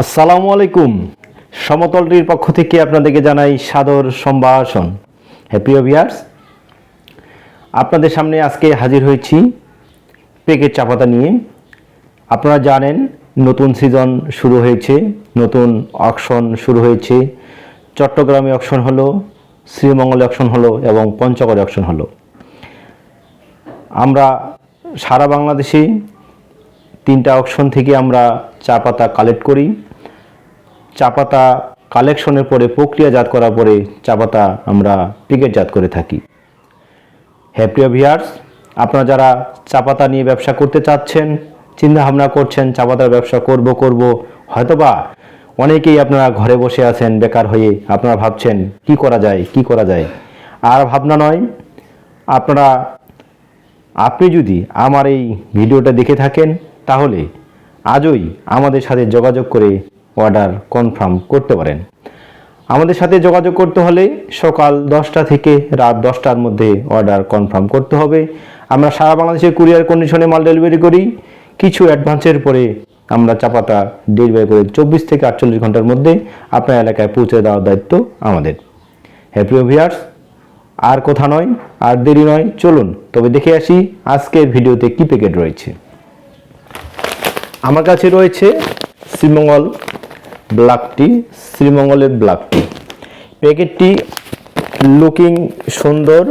আসসালামু আলাইকুম। সমতলটির পক্ষ থেকে আপনাদেরকে জানাই সাদর সম্ভাষণ। হ্যাপি ভিয়ার্স আপনাদের সামনে আজকে হাজির হয়েছি পেকের চাপাতা নিয়ে। আপনারা জানেন, নতুন সিজন শুরু হয়েছে, নতুন অকশন শুরু হয়েছে। চট্টগ্রামে অকশন হলো, শ্রীমঙ্গলে অকশন হলো এবং পঞ্চগড়ে অকশন হলো। আমরা সারা বাংলাদেশে তিনটা অপশন থেকে আমরা চা পাতা কালেক্ট করি। চা পাতা কালেকশনের পরে প্রক্রিয়াজাত করার পরে চা পাতা আমরা পিকেটজাত করে থাকি। হ্যাপ্রিয় ভিয়ার্স আপনারা যারা চা পাতা নিয়ে ব্যবসা করতে চাচ্ছেন চিন্তা ভাবনা করছেন, চা পাতার ব্যবসা করব করব, হয়তোবা অনেকেই আপনারা ঘরে বসে আছেন, বেকার হয়ে আপনারা ভাবছেন, কি করা যায়, কি করা যায়? আর ভাবনা নয়, আপনারা, আপনি যদি আমার এই ভিডিওটা দেখে থাকেন তাহলে আজই আমাদের সাথে যোগাযোগ করে অর্ডার কনফার্ম করতে পারেন। আমাদের সাথে যোগাযোগ করতে হলে সকাল দশটা থেকে রাত দশটার মধ্যে অর্ডার কনফার্ম করতে হবে। আমরা সারা বাংলাদেশে কুরিয়ার কন্ডিশনে মাল ডেলিভারি করি। কিছু অ্যাডভান্সের পরে আমরা চাপাতা ডেলিভারি করে চব্বিশ থেকে আটচল্লিশ ঘণ্টার মধ্যে আপনার এলাকায় পৌঁছে দেওয়ার দায়িত্ব আমাদের। হ্যাপি ভিয়ার্স আর কথা নয়, আর দেরি নয়, চলুন। তবে দেখে আসি আজকের ভিডিওতে কি প্যাকেট রয়েছে। আমার কাছে রয়েছে শ্রীমঙ্গল ব্ল্যাক টি, শ্রীমঙ্গলের ব্ল্যাক টি। প্যাকেটটি লুকিং সুন্দর।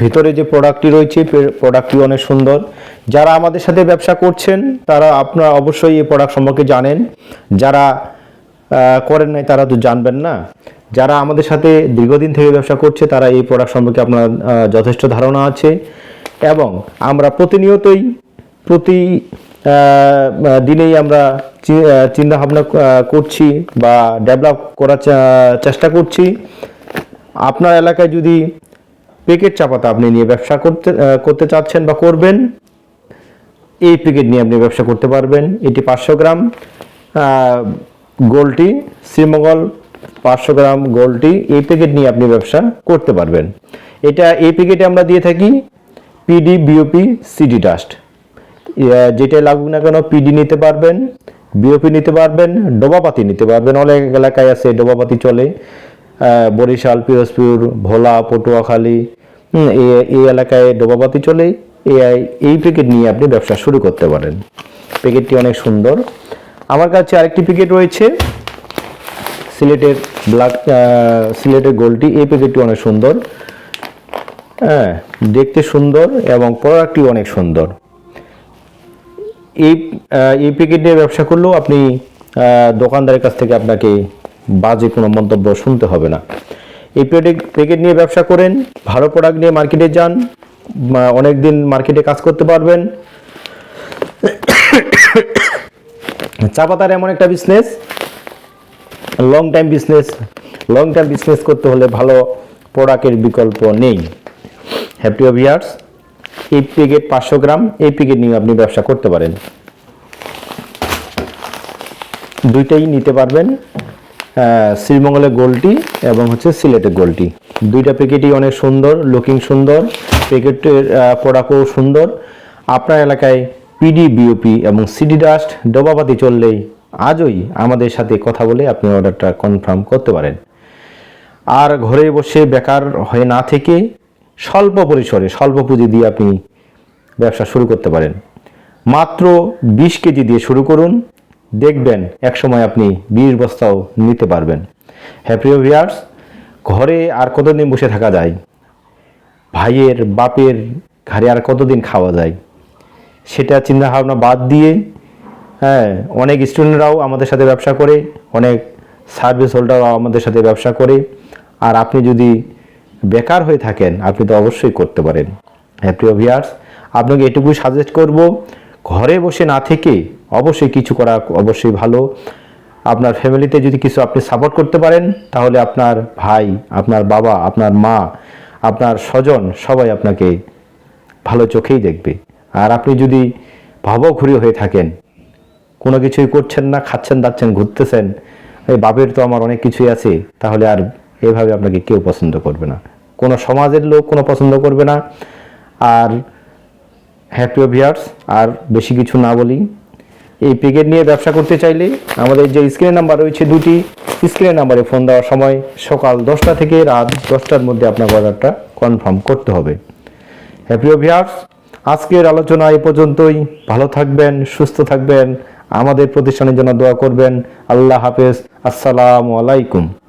ভিতরে যে প্রোডাক্টটি রয়েছে প্রোডাক্টটি অনেক সুন্দর। যারা আমাদের সাথে ব্যবসা করছেন, তারা আপনারা অবশ্যই এই প্রোডাক্ট সম্পর্কে জানেন। যারা করেন নাই, তারা তো জানবেন না। যারা আমাদের সাথে দীর্ঘদিন থেকে ব্যবসা করছে, তারা এই প্রোডাক্ট সম্পর্কে আপনার যথেষ্ট ধারণা আছে। এবং আমরা প্রতিনিয়তই প্রতি দিনেই আমরা চিন্তা ভাবনা করছি বা ডেভেলপ করার চেষ্টা করছি। আপনার এলাকায় যদি প্যাকেট চাপাতা আপনি নিয়ে ব্যবসা করতে করতে চাচ্ছেন বা করবেন, এই প্যাকেট নিয়ে আপনি ব্যবসা করতে পারবেন। এটি পাঁচশো গ্রাম গোলটি, শ্রীমঙ্গল পাঁচশো গ্রাম গোলটি, এই প্যাকেট নিয়ে আপনি ব্যবসা করতে পারবেন। এটা এই প্যাকেটে আমরা দিয়ে থাকি পিডি বিওপি সিডি ডাস্ট যেটাই লাগুক না কেন পিডি নিতে পারবেন বিওপি নিতে পারবেন, ডোবাপাতি নিতে পারবেন। অনেক এলাকায় আছে, ডোবাপাতি চলে। বরিশাল, পিরোজপুর, ভোলা, পটুয়াখালী এই এলাকায় ডোবাপাতি চলে। এই এই প্যাকেট নিয়ে আপনি ব্যবসা শুরু করতে পারেন। প্যাকেটটি অনেক সুন্দর। আমার কাছে আরেকটি প্যাকেট রয়েছে। সিলেটের ব্ল্যাক সিলেটের গোলটি, এই প্যাকেটটি অনেক সুন্দর। হ্যাঁ দেখতে সুন্দর এবং প্রোডাক্টটি অনেক সুন্দর। এই এই প্যাকেট নিয়ে ব্যবসা করলেও আপনি দোকানদারের কাছ থেকে আপনাকে বাজে কোনো মন্তব্য শুনতে হবে না। এই প্যাকেট প্যাকেট নিয়ে ব্যবসা করেন, ভালো প্রোডাক্ট নিয়ে মার্কেটে যান অনেক দিন মার্কেটে কাজ করতে পারবেন। চা পাতার এমন একটা business long time business long time business করতে হলে ভালো প্রোডাক্টের বিকল্প নেই। হ্যাপি ভিয়ার্স এই প্যাকেট পাঁচশো গ্রাম, এই প্যাকেট নিয়ে আপনি ব্যবসা করতে পারেন। দুইটাই নিতে পারবেন শ্রীমঙ্গলের গোলটি এবং হচ্ছে সিলেটের গোলটি। দুইটা প্যাকেটই অনেক সুন্দর লুকিং সুন্দর প্যাকেটের প্রোডাক্টও সুন্দর। আপনার এলাকায় পিডি বিওপি এবং সিডি ডাস্ট ডোবাপাতি চললেই আজই আমাদের সাথে কথা বলে আপনি অর্ডারটা কনফার্ম করতে পারেন। আর ঘরে বসে বেকার হয়ে না থেকে স্বল্প পরিসরে, স্বল্প পুঁজি দিয়ে আপনি ব্যবসা শুরু করতে পারেন। মাত্র বিশ কেজি দিয়ে শুরু করুন। দেখবেন একসময় আপনি বিশ বস্তাও নিতে পারবেন। হ্যাপি ভিয়ার্স ঘরে আর কতদিন বসে থাকা যায়? ভাইয়ের, বাপের ঘরে আর কতদিন খাওয়া যায়? সেটা চিন্তা ভাবনা বাদ দিয়ে হ্যাঁ অনেক স্টুডেন্টরাও আমাদের সাথে ব্যবসা করে, অনেক সার্ভিস হোল্ডাররাও আমাদের সাথে ব্যবসা করে। আর আপনি যদি বেকার হয়ে থাকেন, আপনি তো অবশ্যই করতে পারেন। হ্যাঁ প্রিয় ভিয়ার্স আপনাকে এটুকুই সাজেস্ট করব, ঘরে বসে না থেকে অবশ্যই কিছু করা অবশ্যই ভালো। আপনার ফ্যামিলিতে যদি কিছু আপনি সাপোর্ট করতে পারেন, তাহলে আপনার ভাই, আপনার বাবা, আপনার মা, আপনার স্বজন সবাই আপনাকে ভালো চোখেই দেখবে। আর আপনি যদি ভাবঘুরি হয়ে থাকেন, কোনো কিছুই করছেন না, খাচ্ছেন, দাচ্ছেন, ঘুরতেছেন, এই বাপের তো আমার অনেক কিছুই আছে, তাহলে আর এভাবে আপনাকে কেউ পছন্দ করবে না। কোনো সমাজের লোক কোনো পছন্দ করবে না। আর হ্যাপি ভিয়ার্স আর বেশি কিছু না বলি। এই প্যাকেট নিয়ে ব্যবসা করতে চাইলে আমাদের যে স্ক্রিন নাম্বার রয়েছে দুটি স্ক্রিন নাম্বারে ফোন দেওয়ার সময় সকাল দশটা থেকে রাত দশটার মধ্যে আপনার অর্ডারটা কনফার্ম করতে হবে। হ্যাপি ভিয়ার্স আজকের আলোচনা এই পর্যন্তই। ভালো থাকবেন, সুস্থ থাকবেন। আমাদের প্রতিষ্ঠানের জন্য দোয়া করবেন। আল্লাহ হাফেজ। আসসালামু আলাইকুম।